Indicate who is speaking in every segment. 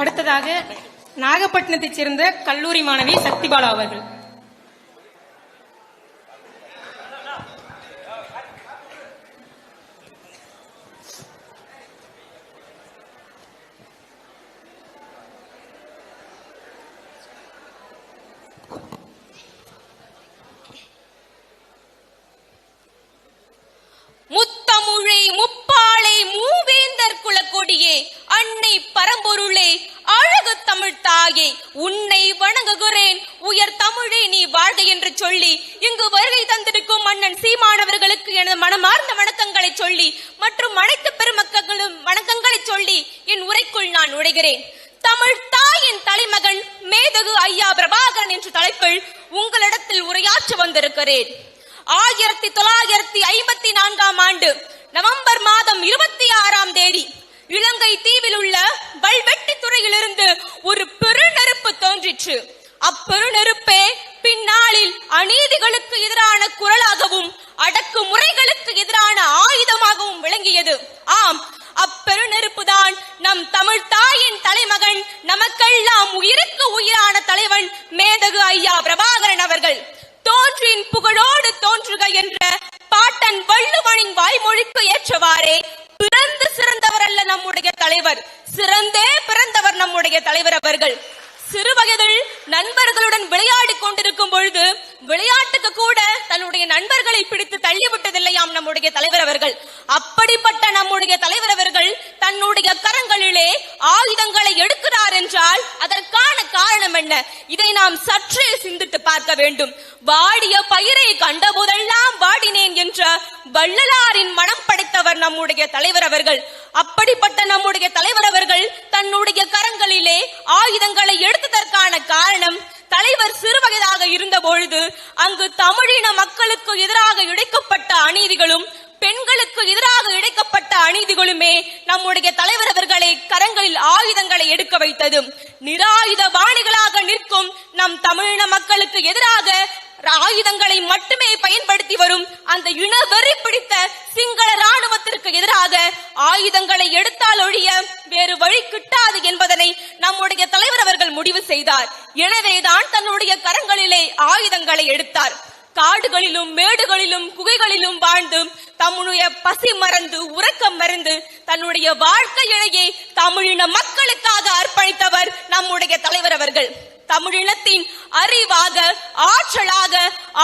Speaker 1: அடுத்ததாக நாகப்பட்டினத்தைச் சேர்ந்த கல்லூரி மாணவி சக்திபாலா அவர்கள்.
Speaker 2: வணங்குகிறேன். உயர் தமிழே நீ வாழ்க என்று சொல்லி இங்கு வருகை தந்திருக்கும் மன்னன் சீமானவர்களுக்கு எனது மனமார்ந்த வணக்கங்களை சொல்லி மற்றும் அனைத்து பெருமக்களும் வணக்கங்களை சொல்லி என் உரைக்குள் நான் நுழைகிறேன். தமிழ் தாயின் தலைமகன் மேதகு ஐயா பிரபாகரன் என்ற தலைப்பில் உங்களிடத்தில் உரையாற்ற வந்திருக்கிறேன். ஆயிரத்தி தொள்ளாயிரத்தி ஐம்பத்தி நான்காம் ஆண்டு நவம்பர் மாதம் இருபத்தி ஆறாம் தேதி இலங்கை தீவில் உள்ள வல்வெட்டி துறையிலிருந்து ஒரு பெருநெருப்பு தோன்றிற்று. அப்பெருநெருப்பே பின்னாளில் அநீதிகளுக்கு எதிரான குரலாகவும் நம்முடைய தலைவர் அவர்கள். அப்படிப்பட்ட நம்முடைய தலைவர் அவர்கள் தன்னுடைய கரங்களிலே ஆயுதங்களை எடுக்கிறார் என்றால் அதற்கான காரணம் என்ன? இதை நாம் சற்றே சிந்தித்து பார்க்க வேண்டும். வாடிய பயிரை கண்டபோதெல்லாம் வாடினேன் என்ற வள்ளலாரின் மனம் படைத்தவர் நம்முடைய தலைவர் அவர்கள். அப்படிப்பட்ட நம்முடைய தலைவர் அவர்கள் தன்னுடைய கரங்களிலே ஆயுதங்களை சிறுவயதாக இருந்த பொழுது அங்கு தமிழின மக்களுக்கு எதிராக இழைக்கப்பட்ட அநீதிகளும் பெண்களுக்கு எதிராக இழைக்கப்பட்ட அநீதிகளுமே நம்முடைய தலைவர் அவர்களை கரங்களில் ஆயுதங்களை எடுக்க வைத்தது. நிராயுத பாணிகளாக நிற்கும் நம் தமிழின மக்களுக்கு எதிராக ஆயுதங்களை மட்டுமே பயன்படுத்தி வரும் அந்த இனவெறி பிடித்த சிங்கள ராணுவத்திற்கு எதிராக ஆயுதங்களை எடுத்தால் ஒழிய வேறு வழி கிட்டாது என்பதனை நம்முடைய தலைவர் அவர்கள் முடிவு செய்தார். எனவேதான் தன்னுடைய கரங்களிலே ஆயுதங்களை எடுத்தார். காடுகளிலும் மேடுகளிலும் குகைகளிலும் வாழ்ந்து தம்முடைய பசி மறந்து உறக்கம் மறந்து தன்னுடைய வாழ்க்கையிலேயே தமிழின மக்களுக்காக அர்ப்பணித்தவர் நம்முடைய தலைவர் அவர்கள். தமிழினத்தின் அறிவாக ஆற்றலாக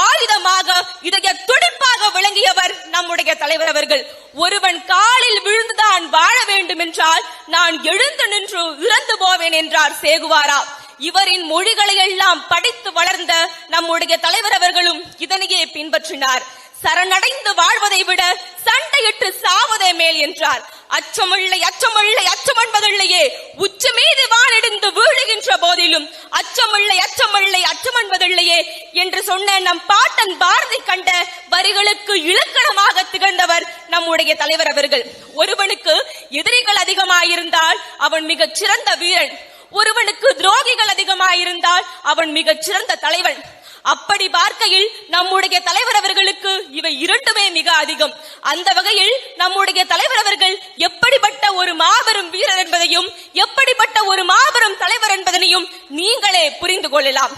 Speaker 2: ஆயுதமாக இதய துடிப்பாக விளங்கியவர் நம்முடைய தலைவர் அவர்கள். ஒருவன் காலில் விழுந்துதான் வாழ வேண்டும் என்றால் நான் எழுந்து நின்று இறந்து போவேன் என்றார் சேகுவாரா. இவரின் மொழிகளை எல்லாம் படித்து வளர்ந்த நம்முடைய தலைவர் அவர்களும் இதனையே பின்பற்றினார். சரணடைந்து வாழ்வதை விட சண்டையிட்டு சாவதே மேல் என்றார். அச்சமில்லை அச்சமில்லை அச்சம் என்பதில்லையே. உச்ச மீது வானிடிந்து வீழுகின்ற போதிலும் அச்சமில்லை அச்சமில்லை அச்சம் என்பதில்லையே என்று சொன்ன நம் பாட்டன் பாரதி கண்ட வரிகளுக்கு இலக்கணமாக திகழ்ந்தவர் நம்முடைய தலைவர் அவர்கள். ஒருவனுக்கு எதிரிகள் அதிகமாயிருந்தால் அவன் மிகச் சிறந்த வீரன். ஒருவனுக்கு துரோகிகள் அதிகமாயிருந்தால் அவன் மிகச் சிறந்த தலைவன். அப்படி பார்க்கையில் நம்முடைய தலைவர் அவர்களுக்கு இவை இரண்டுமே மிக அதிகம். அந்த வகையில் நம்முடைய தலைவர் அவர்கள் எப்படிப்பட்ட ஒரு மாபெரும் வீரர் என்பதையும் எப்படிப்பட்ட ஒரு மாபெரும் தலைவர் என்பதனையும் நீங்களே புரிந்து கொள்ளலாம்.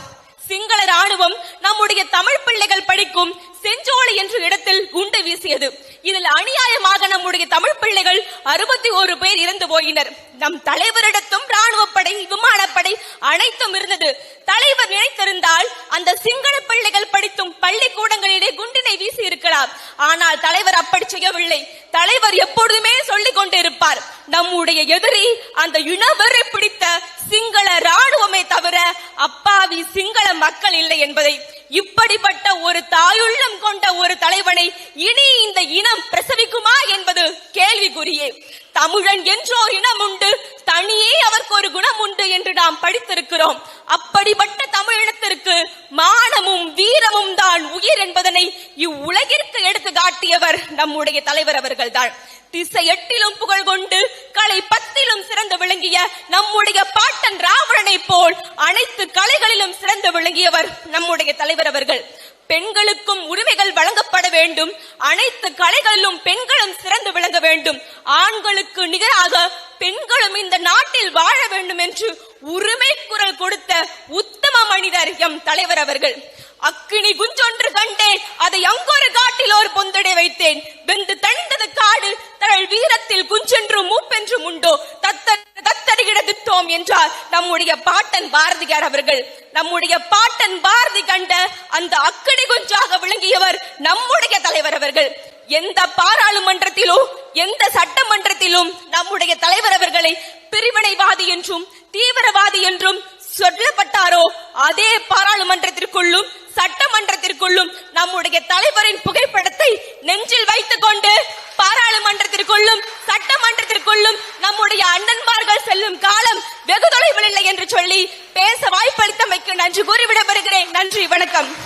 Speaker 2: சிங்கள ராணுவம் நம்முடைய தமிழ் பிள்ளைகள் படிக்கும் செஞ்சோலை என்ற இடத்தில் குண்டு வீசியது. இதில் அநியாயமாக நம்முடைய தமிழ் பிள்ளைகள் அறுபத்தி ஒரு பேர் இறந்து போயினர். நம் தலைவரிடத்தும் ராணுவப்படை விமானப்படை அனைத்தும் இருந்தது. தலைவர் நினைத்திருந்தால் அந்த சிங்கள பிள்ளைகள் படித்தும் பள்ளிக்கூடங்களிலே குண்டினை வீசி இருக்கலாம் ஆனால் தலைவர் அப்படி செய்யவில்லை. தலைவர் எப்பொழுதுமே சொல்லிக் கொண்டிருப்பார். நம்முடைய எதிரி அந்த இனவரை பிடித்த சிங்கள ராணுவமே தவிர அப்பாவி சிங்கள மக்கள் இல்லை என்பதை. இப்படிப்பட்ட ஒரு தாயுள்ளம் கொண்ட ஒரு தலைவனை இனி இந்த இனம் பிரசவிக்குமா என்பது கேள்விக்குறியே. தமிழன் என்றோ இனம் உண்டு தனியே அவருக்கு ஒரு குணம் உண்டு என்று நாம் படித்திருக்கிறோம். அப்படிப்பட்ட தமிழினத்திற்கு மானமும் வீரமும் தான் உயிர் என்பதனை இவ்வுலகிற்கு எடுத்து காட்டியவர் நம்முடைய தலைவர் அவர்கள்தான். திசை எட்டிலும் புகழ் கொண்டு கலை பத்திலும் சிறந்து விளங்கிய நம்முடைய பாட்டன் ராவணனை போல் அனைத்து கலைகளிலும் சிறந்து விளங்கியவர் நம்முடைய தலைவர் அவர்கள். பெண்களுக்கும் உரிமைகள் வழங்கப்பட வேண்டும். அனைத்து கலைகளிலும் பெண்களும் சிறந்து விளங்க வேண்டும். ஆண்களுக்கு நிகராக பெண்களும் இந்த நாட்டில் வாழ வேண்டும் என்று உரிமை குரல் கொடுத்த உத்தம மனிதர் எம் தலைவர் அவர்கள். அக்கினி குஞ்சொன்று கண்டேன். அதை அங்கொரு காட்டில் ஒரு பொந்தடை வைத்தேன். வெந்து தணிந்தது காடு தழல் வீரத்தில் குஞ்சென்றும் மூப்பென்றும் உண்டோ தத்த தத்தறிகிடதித்தோம் என்றார். நம்முடைய பாட்டன் பாரதியார் அவர்கள். நம்முடைய பாட்டன் பாரதி கண்ட அந்த அக்கினி குஞ்சாக விளங்கியவர் நம்முடைய தலைவர் அவர்கள். எந்த பாராளுமன்றத்திலோ எந்த சட்டமன்றத்திலும் நம்முடைய தலைவர் அவர்களை பிரிவினைவாதி என்றும் தீவிரவாதி என்றும் சொல்லப்பட்டாரோ அதே பாராளுமன்றத்திற்குள்ளும் சட்டமன்றத்திற்குள்ளும் நம்முடைய தலைவரின் புகைப்படத்தை நெஞ்சில் வைத்துக் கொண்டு பாராளுமன்றத்திற்குள்ளும் சட்டமன்றத்திற்குள்ளும் நம்முடைய அண்ணன்மார்கள் செல்லும் காலம் வெகு தொலைவில் இல்லை என்று சொல்லி பேச வாய்ப்பளித்தமைக்கு நன்றி கூறி விடைபெறுகிறேன். நன்றி வணக்கம்.